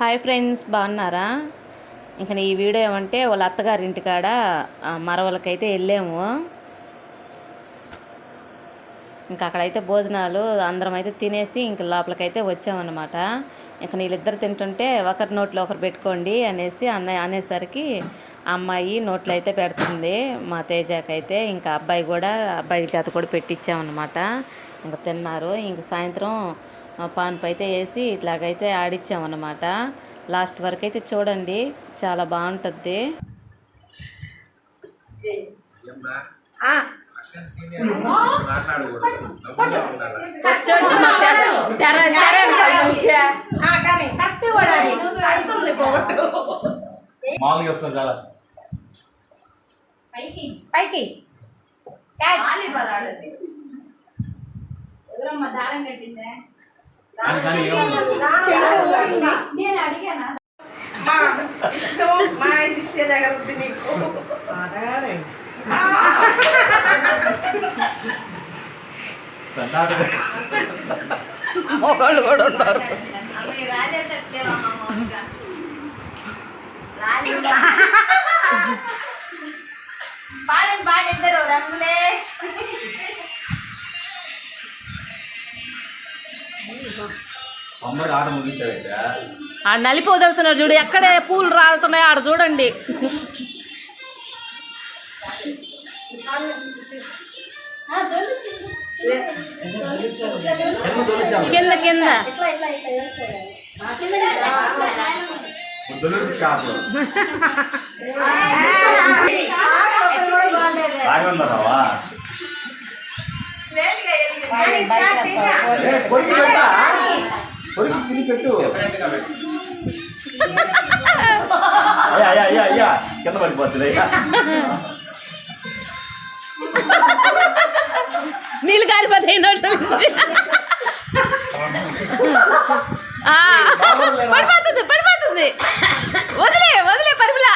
Hi friends బాగున్నారా? ఇంక ఈ వీడియో ఏమంటే వాళ్ళ అత్తగారి ఇంటికాడ మరవలకైతే వెళ్ళాము. ఇంకా అక్కడైతే భోజనాలు అందరం అయితే తినేసి ఇంక లోపలికైతే వచ్చామన్నమాట. ఇంక వీళ్ళిద్దరు తింటుంటే ఒకరి నోట్లో ఒకరు పెట్టుకోండి అనేసి అన్నయ్య అనేసరికి అమ్మాయి నోట్లో అయితే పెడుతుంది. మా తేజాకైతే ఇంకా అబ్బాయి కూడా అబ్బాయి చేత కూడా పెట్టించామన్నమాట ఇంకా తిన్నారు. ఇంక సాయంత్రం పాన్పు అయితే వేసి ఇట్లాగైతే ఆడిచ్చామన్నమాట. లాస్ట్ వరకు అయితే చూడండి చాలా బాగుంటుంది మామూలుగా వస్తుంది చాలా. పైకి ఎవరమ్మా దారం కట్టిందే? నేను అడిగానా? మా విష్ణు మా ఇంటి ఇష్టే తగలుద్ది నీకు. మొగోళ్ళు కూడా రాజు పాడండి పాడిద్దరు రంగులే. అమ్మాయి ఆట ముగించాడైతే ఆ నలిపి వదులుతున్నారు చూడు ఎక్కడే పూలు రాలుతున్నాయో ఆడ చూడండి. కింద కింద. పొద్దున్న షాపు రాగన్నారావా కొరికి పెట్టా? కొరికి తిని పెట్టు. అయ్యా అయ్యా అయ్యా అయ్యా. కింద పడిపోతుంది అయ్యా. నీళ్ళు కారిపోతాయి నోట్లో పడిపోతుంది పడిపోతుంది. వదిలే వదిలే పరిమిళ.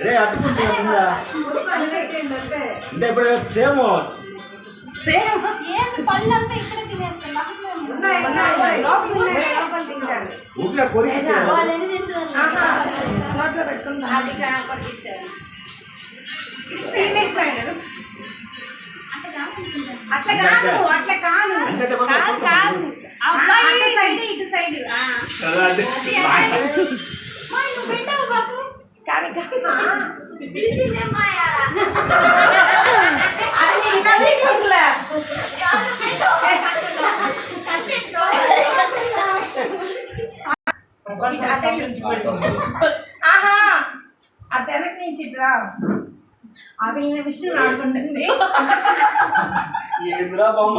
రే అతుకుంటే ఉందా? అంటే ఇప్పుడు? సేమ్. కొరికిచ్చారు. అట్లా కాదు అట్లా కాదు. అంటే చెప్పండి. కాదు కాదు ఆ, అబ్బాయి అటు సైడ్ ఇటు సైడ్ ఆ. కదా అంటే మా నువ్వు పెట్టావు బాబు కానీ కానీ పిలిచిందేమ్మా యాడ? అది ఇంకా పెట్టట్లే. కాదు, పెట్టు. కట్టెట్టు. అదే ఆహా ఆ తెరకి నుంచి ఇట్రా అవి విష్ణు ఆడుకుంటుంది ఏందిరా బొమ్మ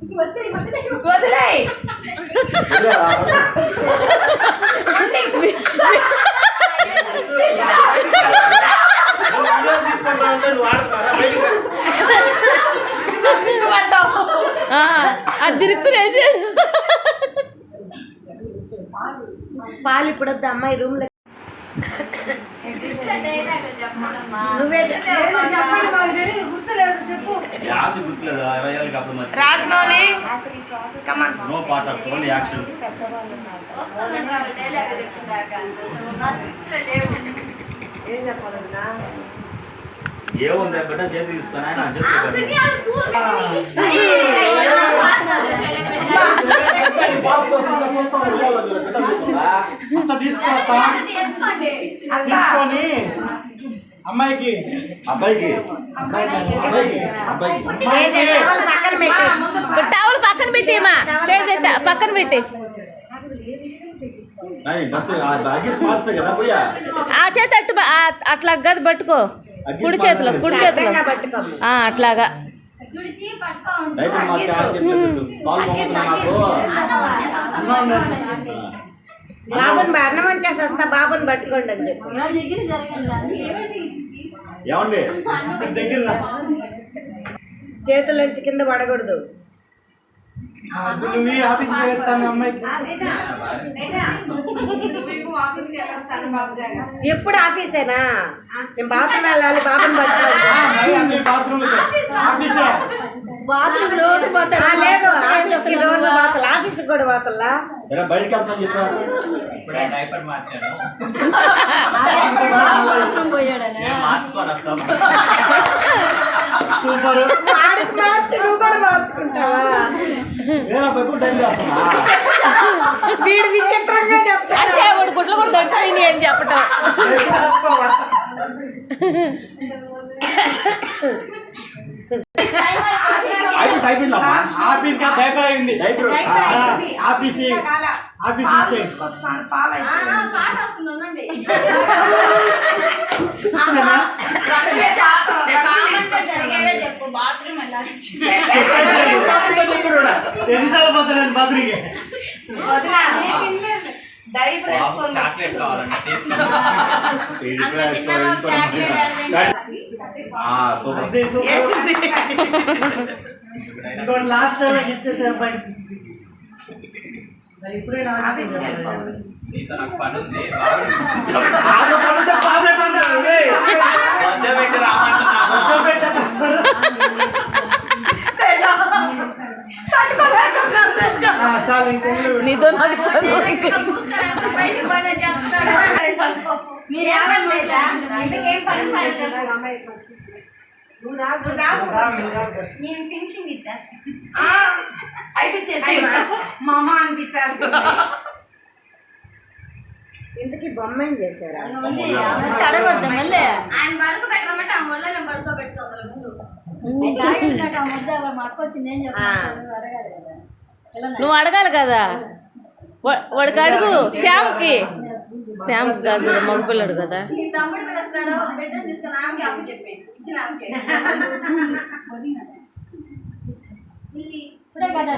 ఆ, అది తిరుక్కునేసి పాలు ఇప్పుడు వద్దు అమ్మాయి room Rajamouli no part of only action ఏముంది బిడ్డ చేతి తీసుకొని ఆయన చెప్పి తీసుకొని అమ్మాయికి. అబ్బాయికి. అబ్బాయికి. అబ్బాయికి పక్కన పెట్టి. టవల్ పక్కన పెట్టి పక్కన పెట్టి. ఆ చేతి అట్టు అట్లా గది పట్టుకో. కుడి చేతిలో కుడి చేతిలో. ఆ, అట్లాగా. బాబుని అన్నం వచ్చేసి వస్తా బాబుని పట్టుకోండి అని చెప్పి. నా దగ్గర జరగండి నువ్వు ఈ ఆఫీస్కి వేస్తాను అమ్మాయికి. ఎప్పుడు ఆఫీసేనా? నేను బాత్రూమ్ వెళ్ళాలి బాబుని బాత్రూమ్. రోజు ఆ, లేదు రోజు పోతల ఆఫీస్కి కూడా పోతల్లా సరే బయటికి వెళ్తాను చెప్పా ఇప్పుడే డైపర్ మార్చాను. బాత్రూమ్ పోయాడనే నేను మార్చుకొని వస్తాం సూపర్. వాడికి మార్చి నువ్వు కూడా మార్చుకుంటావా? నేను పప్పు టైం చేస్తున్నా వీడు విచిత్రంగా చెప్తాడు. అంటే వాడు గుడ్లు కూడా దడిచిపోయింది అని చెప్పటం. ఆఫీస్ అయిపోయిందమ్మా. ఆఫీస్కి డైపర్ అయింది. డైపర్ ఆ, ఆఫీస్ ఆఫీస్ ఇచ్చేసి ఆ, పాట వస్తుంది సూపర్ ఇంకోటి లాస్ట్ టైం ఇచ్చేసే ఇప్పుడే నాకు పని ఉంది మధ్య పెట్టి రామంటున్నాను చాలా ఇంకొకరు నీతో నాకు పని ఉంది. బయటకు పడే చెప్తాడు మీరేమన్నా లేదా ఇంతకేం పని పని చేస్తాను నేను ఫినిషింగ్ ఇచ్చేస్తాను అయిపోయి మా అమ్మ అనిపించేస్తుంది. ఇంతకీ బొమ్మ ఏం చేశారా అడగొద్దా మళ్ళీ. ఆయన పడుకో పెట్టమంటే ఆ ముళ్ళ నేను పడుకో పెట్టుకోవాలి ముందు. నువ్వు అడగాలి కదా. వాడికి అడుగు శ్యామ్కి. శ్యామ్ కాదు కదా. మగపిల్లడు కదా ఇప్పుడే కదా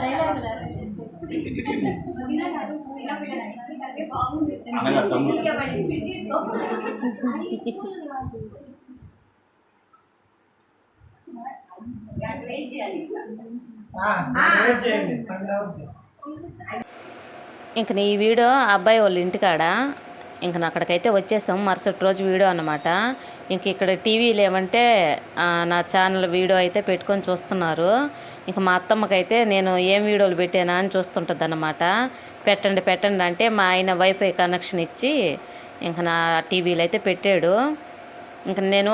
ఇంకా. నీ వీడియో అబ్బాయి వాళ్ళ ఇంటికాడ? ఇంక నా అక్కడికైతే వచ్చేసాం. మరుసటి రోజు వీడియో అనమాట ఇంక ఇక్కడ టీవీ లేవంటే నా ఛానల్ వీడియో అయితే పెట్టుకొని చూస్తున్నారు. ఇంక మా అత్తమ్మకైతే నేను ఏం వీడియోలు పెట్టానా అని చూస్తుంటుంది అనమాట పెట్టండి పెట్టండి అంటే మా ఆయన వైఫై కనెక్షన్ ఇచ్చి ఇంక నా టీవీలో అయితే పెట్టాడు. ఇంక నేను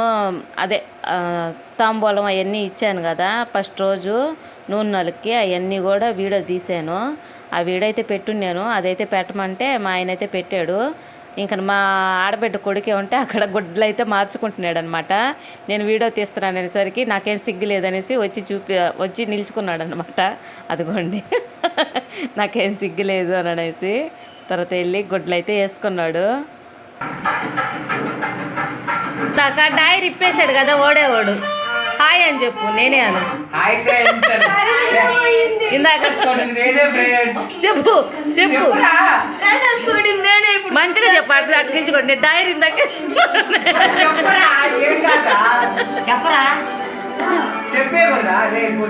అదే తాంబూలం అవన్నీ ఇచ్చాను కదా ఫస్ట్ రోజు నూనె నలుక్కి అవన్నీ కూడా వీడియో తీసాను ఆ వీడియో అయితే పెట్టున్నాను. అదైతే పెట్టమంటే మా ఆయన అయితే పెట్టాడు. ఇంకా మా ఆడబిడ్డ కొడుకే ఉంటే అక్కడ గుడ్లు అయితే మార్చుకుంటున్నాడు అనమాట నేను వీడియో తీస్తున్నాను అనేసరికి నాకేం సిగ్గు లేదనేసి వచ్చి చూపి వచ్చి నిల్చుకున్నాడు అనమాట అదిగోండి. నాకేం సిగ్గు లేదు అని అనేసి తర్వాత వెళ్ళి గుడ్లు అయితే వేసుకున్నాడు. డైరీ ఇప్పేశాడు కదా ఓడేవాడు. హాయ్ అని చెప్పు నేనే అను. హాయ్ ఫ్రెండ్స్ ఇందాక నేనే చెప్పు చెప్పు. మంచిగా చెప్పు అట్లా అట్టించుకోండి. డైరీ ఇందాక చెప్పరా ఏం కాదా చెప్పరా? చెప్పే కదా రేపు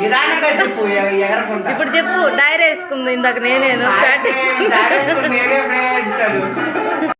నిదానంగా చెప్పు ఎ- ఎగరకుండా. ఇప్పుడు చెప్పు డైరీ వేసుకుంది ఇందాక నేనేను. Hi Pat friends,